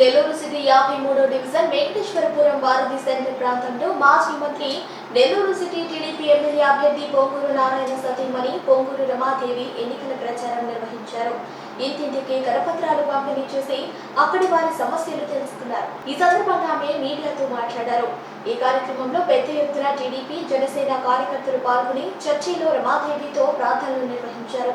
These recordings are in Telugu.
నెల్లూరు సిటీ యాభై మూడో డివిజన్ వెంకటేశ్వరపురం వారధి సెంటర్ ప్రాంతంలో మాజీ మంత్రి నెల్లూరు సిటీ టీడీపీ ఎమ్మెల్యే అభ్యర్థి పొంగూరు నారాయణ సతీమణి పొంగూరు రమాదేవి ఎన్నికల ప్రచారం నిర్వహించారు. ఇంటింటికి కరపత్రాలు పంపిణీ చేసి అక్కడి వారి సమస్యలు తెలుసుకున్నారు. ఈ సందర్భంగా ఆమె మీడియాతో మాట్లాడారు. ఈ కార్యక్రమంలో పెద్ద ఎత్తున టీడీపీ జనసేన కార్యకర్తలు పాల్గొని చర్చిలో రమాదేవితో ప్రార్థనలు నిర్వహించారు.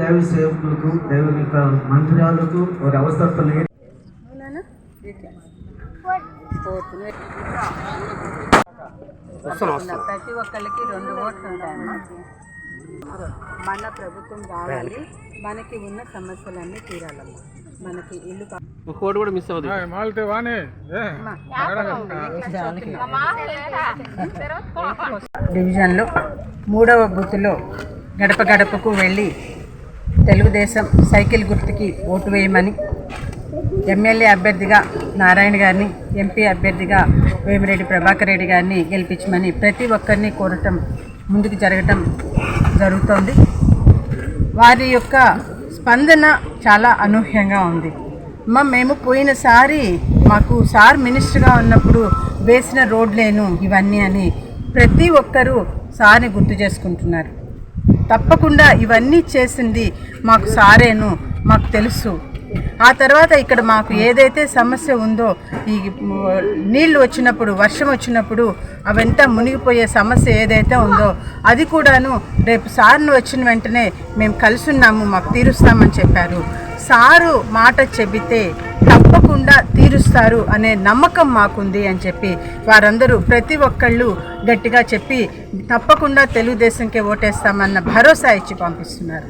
దైవ సేవకులకు దైవ యొక్క మందిరాలకు వారి అవసరతలు ప్రతి ఒక్కరికి రెండు ఓట్లు ఉంటాయమ్మా. మన ప్రభుత్వం రావాలి మనకి ఉన్న సమస్యలన్నీ తీరాలమ్మా. మనకి ఇల్లు కోడి కూడా మిస్ అవ్వదు. మాల్తే వానే. డివిజన్లో మూడవ బూత్లో గడప గడపకు వెళ్ళి తెలుగుదేశం సైకిల్ గుర్తుకి ఓటు వేయమని ఎమ్మెల్యే అభ్యర్థిగా నారాయణ గారిని ఎంపీ అభ్యర్థిగా వేమిరెడ్డి ప్రభాకర్ రెడ్డి గారిని గెలిపించమని ప్రతి ఒక్కరిని కోరటం ముందుకు జరగటం జరుగుతోంది. వారి యొక్క స్పందన చాలా అనూహ్యంగా ఉంది. అమ్మ మేము పోయినసారి మాకు సార్ మినిస్టర్గా ఉన్నప్పుడు వేసిన రోడ్లేను ఇవన్నీ అని ప్రతి ఒక్కరూ సార్ని గుర్తు చేసుకుంటున్నారు. తప్పకుండా ఇవన్నీ చేసింది మాకు సారేను మాకు తెలుసు. ఆ తర్వాత ఇక్కడ మాకు ఏదైతే సమస్య ఉందో ఈ నీళ్ళు నీళ్ళు వచ్చినప్పుడు వర్షం వచ్చినప్పుడు అవంతా మునిగిపోయే సమస్య ఏదైతే ఉందో అది కూడాను రేపు సార్ను వచ్చిన వెంటనే మేము కలుసున్నాము మాకు తీరుస్తామని చెప్పారు. సారు మాట చెబితే తప్పకుండా తీరుస్తారు అనే నమ్మకం మాకుంది అని చెప్పి వారందరూ ప్రతి ఒక్కళ్ళు గట్టిగా చెప్పి తప్పకుండా తెలుగుదేశంకే ఓటేస్తామన్న భరోసా ఇచ్చి పంపిస్తున్నారు.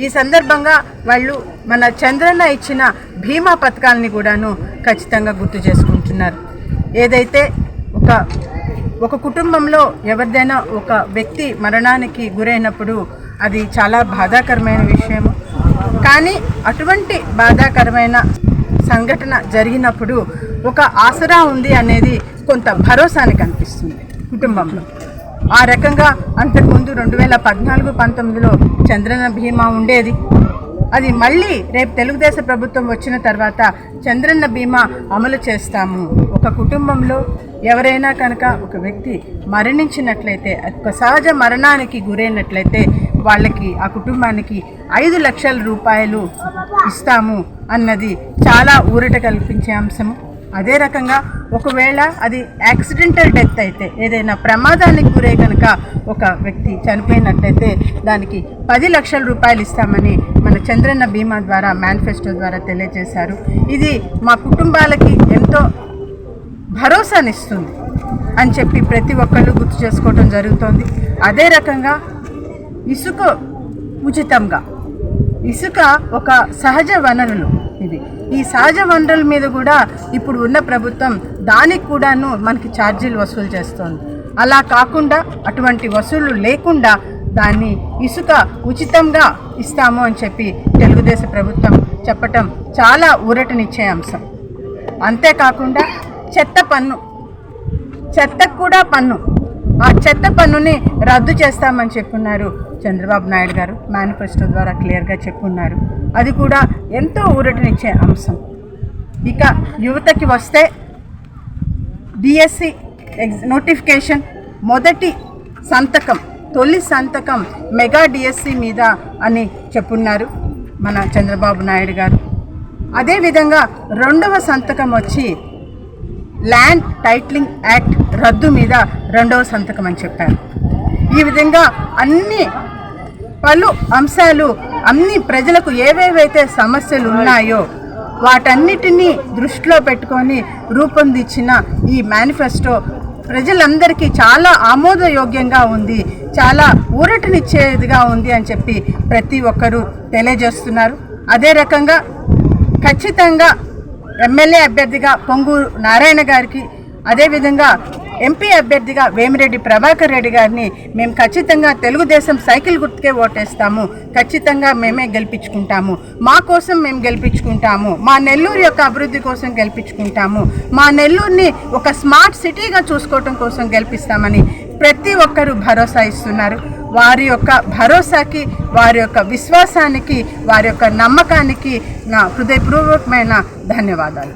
ఈ సందర్భంగా వాళ్ళు మన చంద్రన్న ఇచ్చిన బీమా పథకాలని కూడాను ఖచ్చితంగా గుర్తు చేసుకుంటున్నారు. ఏదైతే ఒక ఒక కుటుంబంలో ఎవరిదైనా ఒక వ్యక్తి మరణానికి గురైనప్పుడు అది చాలా బాధాకరమైన విషయము. కానీ అటువంటి బాధాకరమైన సంఘటన జరిగినప్పుడు ఒక ఆసరా ఉంది అనేది కొంత భరోసాని కనిపిస్తుంది కుటుంబంలో. ఆ రకంగా అంతకుముందు రెండు వేల పద్నాలుగు పంతొమ్మిదిలో చంద్రన బీమా ఉండేది. అది మళ్ళీ రేపు తెలుగుదేశం ప్రభుత్వం వచ్చిన తర్వాత చంద్రన్న బీమా అమలు చేస్తాము. ఒక కుటుంబంలో ఎవరైనా కనుక ఒక వ్యక్తి మరణించినట్లయితే ఒక సహజ మరణానికి గురైనట్లయితే వాళ్ళకి ఆ కుటుంబానికి ఐదు లక్షల రూపాయలు ఇస్తాము అన్నది చాలా ఊరట కల్పించే అంశము. అదే రకంగా ఒకవేళ అది యాక్సిడెంటల్ డెత్ అయితే ఏదైనా ప్రమాదానికి గురై కనుక ఒక వ్యక్తి చనిపోయినట్లయితే దానికి పది లక్షల రూపాయలు ఇస్తామని మన చంద్రన్న బీమా ద్వారా మేనిఫెస్టో ద్వారా తెలియజేశారు. ఇది మా కుటుంబాలకి ఎంతో భరోసానిస్తుంది అని చెప్పి ప్రతి ఒక్కళ్ళు గుర్తు చేసుకోవడం జరుగుతోంది. అదే రకంగా ఇసుక ఉచితంగా ఇసుక ఒక సహజ వనరులు. ఇది. ఈ సహజ వనరుల మీద కూడా ఇప్పుడు ఉన్న ప్రభుత్వం దానికి కూడాను మనకి ఛార్జీలు వసూలు చేస్తోంది. అలా కాకుండా అటువంటి వసూళ్ళు లేకుండా దాన్ని ఇసుక ఉచితంగా ఇస్తాము అని చెప్పి తెలుగుదేశం ప్రభుత్వం చెప్పటం చాలా ఊరటనిచ్చే అంశం. అంతేకాకుండా చెత్త పన్ను చెత్తకు కూడా పన్ను. ఆ చెత్త పన్నుని రద్దు చేస్తామని చెప్పున్నారు చంద్రబాబు నాయుడు గారు మేనిఫెస్టో ద్వారా క్లియర్గా చెప్పున్నారు. అది కూడా ఎంతో ఊరటనిచ్చే అంశం. ఇక యువతకి వస్తే డిఎస్సి ఎగ్జ్ నోటిఫికేషన్ మొదటి సంతకం తొలి సంతకం మెగా డిఎస్సి మీద అని చెప్పున్నారు మన చంద్రబాబు నాయుడు గారు. అదేవిధంగా రెండవ సంతకం వచ్చి ల్యాండ్ టైటిలింగ్ యాక్ట్ రద్దు మీద రెండవ సంతకం అని చెప్పారు. ఈ విధంగా అన్ని పలు అంశాలు అన్ని ప్రజలకు ఏవేవైతే సమస్యలు ఉన్నాయో వాటన్నిటినీ దృష్టిలో పెట్టుకొని రూపొందించిన ఈ మేనిఫెస్టో ప్రజలందరికీ చాలా ఆమోదయోగ్యంగా ఉంది చాలా ఊరటనిచ్చేదిగా ఉంది అని చెప్పి ప్రతి ఒక్కరూ తెలియజేస్తున్నారు. అదే రకంగా ఖచ్చితంగా ఎమ్మెల్యే అభ్యర్థిగా పొంగూరు నారాయణ గారికి అదేవిధంగా ఎంపీ అభ్యర్థిగా వేమిరెడ్డి ప్రభాకర్ రెడ్డి గారిని మేము ఖచ్చితంగా తెలుగుదేశం సైకిల్ గుర్తుకే ఓటేస్తాము. ఖచ్చితంగా మేమే గెలిపించుకుంటాము. మా కోసం మేము గెలిపించుకుంటాము. మా నెల్లూరు యొక్క అభివృద్ధి కోసం గెలిపించుకుంటాము. మా నెల్లూరుని ఒక స్మార్ట్ సిటీగా చూసుకోవటం కోసం గెలిపిస్తామని ప్రతి ఒక్కరూ భరోసా ఇస్తున్నారు. వారి యొక్క భరోసాకి వారి యొక్క విశ్వాసానికి వారి యొక్క నమ్మకానికి నా హృదయపూర్వకమైన ధన్యవాదాలు.